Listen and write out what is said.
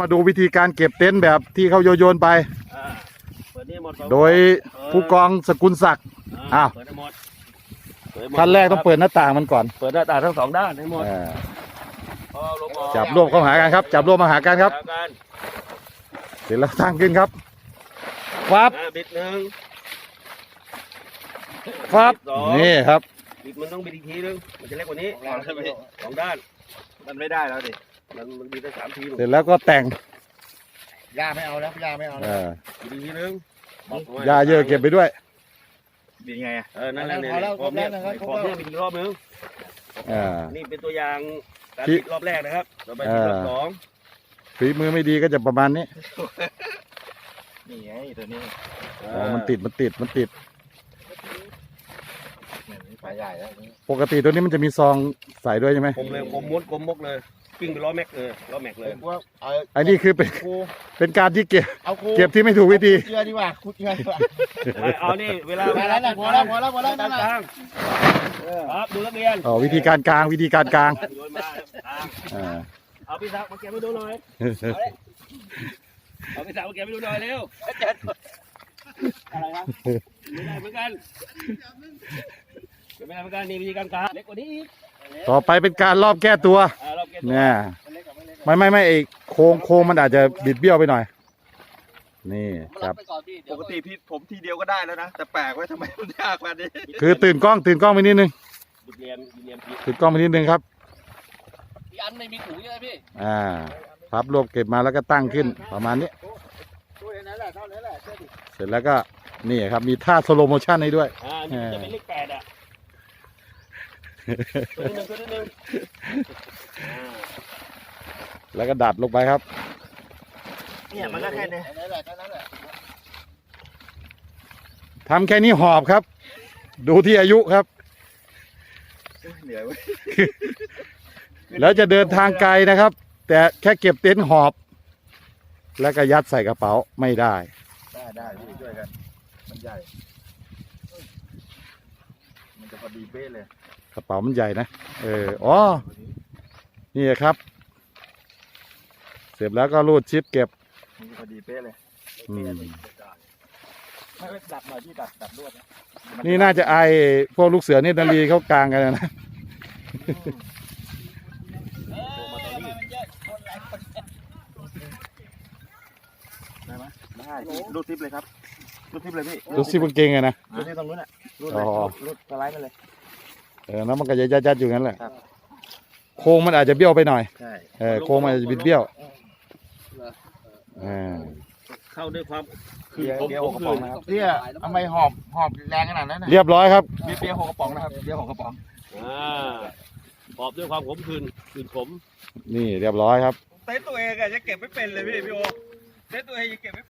มาดูวิธีการเก็บเต็นท์แบบที่เขาโยโยนไปอ่าเปิดนี่หมดสองโดยผู้กองสกุลศักดิ์อ้าวเปิดให้หมดเปิดให้หมดขั้นแรกต้องเปิดหน้าต่างมันก่อน เปิดหน้าต่างทั้งสองด้านให้หมดอ่าเอาลงออกจับรวบเข้าหากันครับ จับรวบมาหากันครับจักันเสร็จแล้วตั้งขึ้นครับฟับอ่าบิดหนึ่งฟับสองนี่ครับบิดมันต้องบิดอีกทีนึงมันจะเล็กกว่านี้สองด้าน มันไม่ได้แล้วดิ มันมันบิดได้สามทีลูกเสร็จแล้วก็แต่งยาไม่เอาแล้วยาไม่เอาแล้วอ่าบิดอีกทีนึงยาเยอะเก็บไปด้วยดีไงอะเออนั่นแหละเนี่ยพอแล้วพร้อมเนี่ยพอแล้วพร้อมเนี่ยบิดอีกรอบนึงอ่า นี่เป็นตัวอย่างการที่บิดรอบแรกนะครับต่อไปบิดรอบอ่าสองฝีมือไม่ดีก็จะประมาณนี้นี่ไงตัวนี้อ๋อมันติดมันติดมันติด ปลาใหญ่แล้วนี่ปกติตัวนี้มันจะมีซองใส่ด้วยใช่ไหม กลมเลยกลมม้วนกลมมกเลย ปิ้งไปล้อแม็กเลยล้อแม็กเลย ว่าเอาไอ้นี่คือเป็นครูเป็นการที่เก็บ เอาครูเก็บที่ไม่ถูกวิธีเชื่อดีกว่าครูเชื่อดีกว่าไม่เอานี่เวลาพอแล้วนะพอแล้วพอแล้วพอแล้วนั่นกแหละลางครับดูนักเรียนอ๋อวิธีการกลางวิธีการกลางโยนมาทางอ่าเอาพี่สาวมาเก็บให้ดูหน่อยเอาพี่สาวมาเก็บให้ดูหน่อยเร็วอะไรครับไม่ได้เหมือนกันไม่ได้เหมือนกันนี่วิธีการกาเล็กกว่านี้อีกต่อไปเป็นการรอบแก้ตัวอ่ารอบ เก็บตัวเนี่ยไม่ไม่ไม่ไอโค้งโค้งมันอาจจะบิดเบี้ยวไปหน่อย นี่ครับ ปกติพี่ผมทีเดียวก็ได้แล้วนะ แต่แปลกไว้ทำไมมันยากกว่านี้คือตื่นกล้องตื่นกล้องไปนิดนึงบุดเรียนบุดเรียนผิดตื่นกล้องไปนิดนึงครับพี่อันไม่มีถุงใช่ไหมพี่อ่าพับรวบเก็บมาแล้วก็ตั้งขึ้นประมาณนี้ตัวนั้นแหละเท่านั้นแหละเชื่อดิเสร็จแล้วก็นี่ครับมีท่าสโลโมชั่นให้ด้วยอ่านี่มันจะเป็นเลขแปดอะ ตัวนิดนึงตัวนิดนึงอ่าแล้วก็ดัดลงไปครับ เนี่ยมันก็แค่นี้นั่นแหละนั่นแหละทำแค่นี้หอบครับ ดูที่อายุครับ เหนื่อยเว้ยแล้วจะเดินทางไกลนะครับ แต่แค่เก็บเต็นท์หอบ แล้วก็ยัดใส่กระเป๋าไม่ได้ ได้ได้พี่ช่วยกัน มันใหญ่ มันจะพอดีเป๊ะเลย กระเป๋ามันใหญ่นะ เออ อ๋อ นี่ครับ เสร็จแล้วก็รูดชิปเก็บมันจะพอดีเป๊ะเลยอืมไม่ไม่ดัดหน่อยพี่ดัดดัดลวดนะนี่น่าจะไอพวกลูกเสือนี่นารีเขากลางกันนะ ได้ไหมได้รูดทิปเลยครับรูดทิปเลยพี่รูดซิปกางเกงไงนะ รูดที่ตรงนู้นอะรูดอ๋เลยอรูดสไลด์มาเลย เออแล้วมันก็จะยัดๆอยู่งั้นแหละครับ โค้งมันอาจจะเบี้ยวไปหน่อย ใช่เออโค้งมันอาจจะบิดเบี้ยวอ่า เข้าด้วยความเบียร์ผมเบียร์ผหมกกระคืป๋องนนะครับเบียร์ทำไมหอบหอบแรงขนาดนั้นนะเรียบร้อยครับเบียร์เบียร์หกกระป๋องนะครับเบียร์หกกระป๋องอ่าปอบด้วยความขมขื่นขื่นขมนี่เรียบร้อยครับ เต้ตัวเองอะจะเก็บไม่เป็นเลยพี่พี่โอเต้ตัวเองยังเก็บไม่